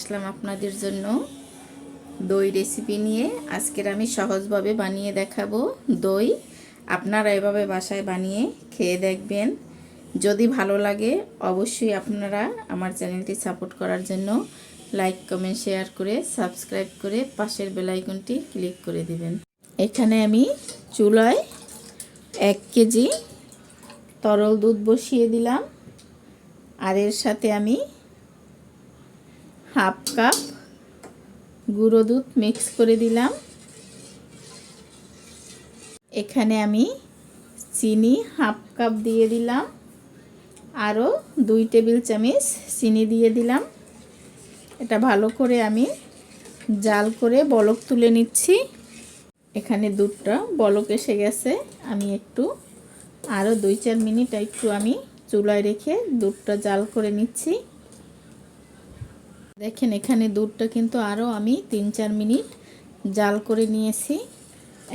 আসলাম আপনাদের জন্য দই রেসিপি নিয়ে। আজকের আমি সহজভাবে বানিয়ে দেখাবো দই। আপনারা এভাবে বাসায় বানিয়ে খেয়ে দেখবেন। যদি ভালো লাগে, অবশ্যই আপনারা আমার চ্যানেলটি সাপোর্ট করার জন্য লাইক, কমেন্ট, শেয়ার করে, সাবস্ক্রাইব করে পাশের বেলাইকনটি ক্লিক করে দিবেন। এখানে আমি চুলায় এক কেজি তরল দুধ বসিয়ে দিলাম। আর এর সাথে আমি হাফ কাপ গুঁড়ো দুধ মিক্স করে দিলাম। এখানে আমি চিনি হাফ কাপ দিয়ে দিলাম। আরও দুই টেবিল চামচ চিনি দিয়ে দিলাম। এটা ভালো করে আমি জাল করে বলক তুলে নিচ্ছি। এখানে দুধটা বলক এসে গেছে। আমি একটু, আরও দুই চার মিনিট একটু আমি চুলায় রেখে দুধটা জাল করে নিচ্ছি। দেখেন, এখানে দুধটা কিন্তু আরও আমি তিন চার মিনিট জাল করে নিয়েছি।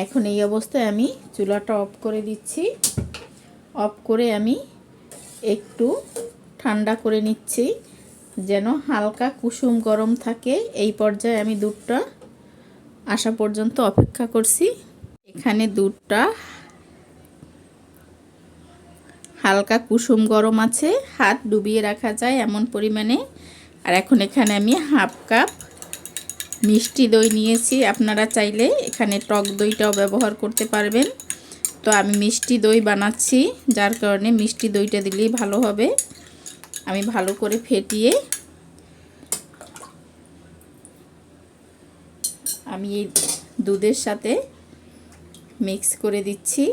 এখন এই অবস্থায় আমি চুলাটা অফ করে দিচ্ছি। অফ করে আমি একটু ঠান্ডা করে নিচ্ছি, যেন হালকা কুসুম গরম থাকে। এই পর্যায়ে আমি দুধটা আসা পর্যন্ত অপেক্ষা করছি। এখানে দুধটা হালকা কুসুম গরম আছে। হাত ডুবিয়ে রাখা যায় এমন পরিমাণে। আর এখন এখানে আমি হাফ কাপ মিষ্টি দই নিয়েছি। আপনারা চাইলে এখানে টক দইটাও ব্যবহার করতে পারবেন। তো আমি মিষ্টি দই বানাচ্ছি, যার কারণে মিষ্টি দইটা দিলেই ভালো হবে। আমি ভালো করে ফেটিয়ে আমি এই দুধের সাথে মিক্স করে দিচ্ছি।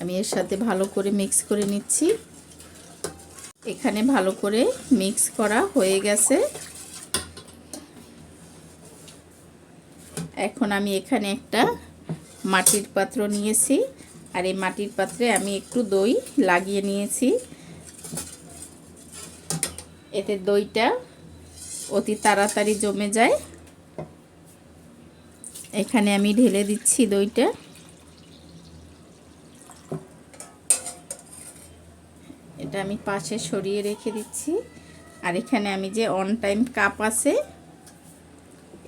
আমি এর সাথে ভালো করে মিক্স করে নিচ্ছি। এখানে ভালো করে মিক্স করা হয়ে গেছে। এখন আমি এখানে একটা মাটির পাত্র নিয়েছি। আর এই মাটির পাত্রে আমি একটু দই লাগিয়ে নিয়েছি। এতে দইটা অতি তাড়াতাড়ি জমে যায়। এখানে আমি ঢেলে দিচ্ছি দইটা। এটা আমি পাশে সরিয়ে রেখে দিচ্ছি। আর এখানে আমি যে অন টাইম কাপ আছে,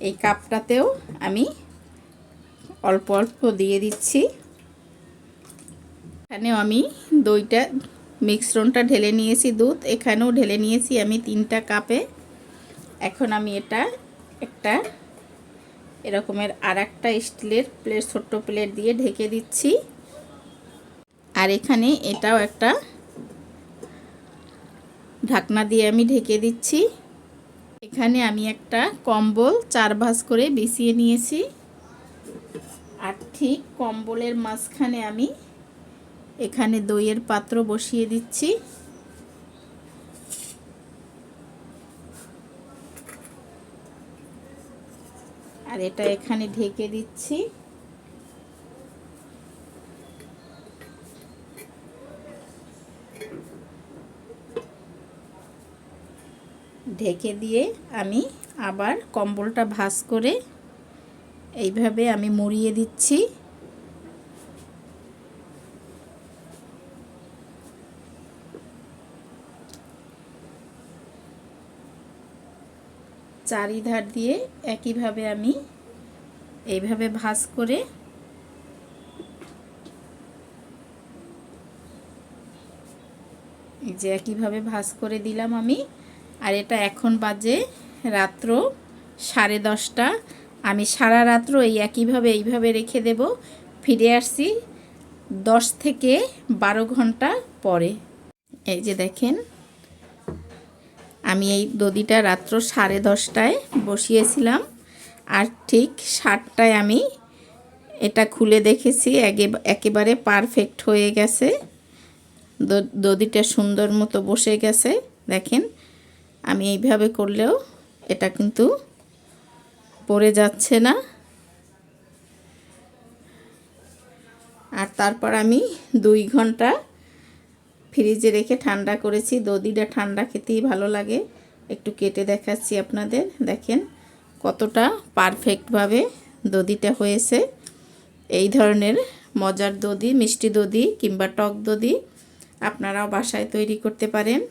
এই কাপটাতেও আমি অল্প অল্প দিয়ে দিচ্ছি। এখানেও আমি দইটা মিশ্রণটা ঢেলে নিয়েছি দুধ। এখানেও ঢেলে নিয়েছি আমি তিনটা কাপে এখন আমি এটা একটা এরকমের আর একটা স্টিলের প্লেট ছোট্ট প্লেট দিয়ে ঢেকে দিচ্ছি। আর এখানে এটাও একটা ঢাকনা দিয়ে আমি ঢেকে দিচ্ছি। এখানে আমি একটা কম্বল চার ভাঁজ করে বিছিয়ে নিয়েছি। আর ঠিক কম্বলের মাঝখানে আমি এখানে দইয়ের পাত্র বসিয়ে দিচ্ছি। আর এটা এখানে ঢেকে দিচ্ছি। ঢেকে দিয়ে আমি আবার কম্বলটা ভাস করে এইভাবে আমি মুড়িয়ে দিচ্ছি। চারিধার দিয়ে একইভাবে আমি এইভাবে ভাস করে যে একইভাবে ভাস করে দিলাম আমি। আর এটা এখন বাজে রাত্র সাড়ে দশটা। আমি সারা রাত্র এই একইভাবে এইভাবে রেখে দেব। ফিরে আসছি দশ থেকে বারো ঘণ্টা পরে। এই যে দেখেন, আমি এই দদিটা রাত্র সাড়ে দশটায় বসিয়েছিলাম আর ঠিক সাতটায় আমি এটা খুলে দেখেছি একেবারে পারফেক্ট হয়ে গেছে। দদিটা সুন্দর মতো বসে গেছে। দেখেন আমি এইভাবে করলেও এটা কিন্তু পড়ে যাচ্ছে না। আর তারপর আমি দুই ঘণ্টা ফ্রিজে রেখে ঠান্ডা করেছি। দধিটা ঠান্ডা খেতেই ভালো লাগে। একটু কেটে দেখাচ্ছি আপনাদের। দেখেন কতটা পারফেক্টভাবে দধিটা হয়েছে। এই ধরনের মজার দধি, মিষ্টি দধি কিংবা টক দধি আপনারাও বাসায় তৈরি করতে পারেন।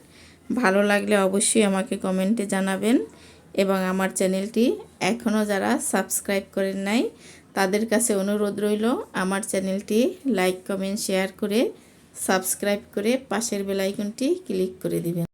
ভালো লাগলে অবশ্যই আমাকে কমেন্টে জানাবেন এবং আমার চ্যানেলটি এখনও যারা সাবস্ক্রাইব করেন নাই, তাদের কাছে অনুরোধ রইল আমার চ্যানেলটি লাইক কমেন্ট শেয়ার করে সাবস্ক্রাইব করে পাশের বেলাইকনটি ক্লিক করে দিবেন।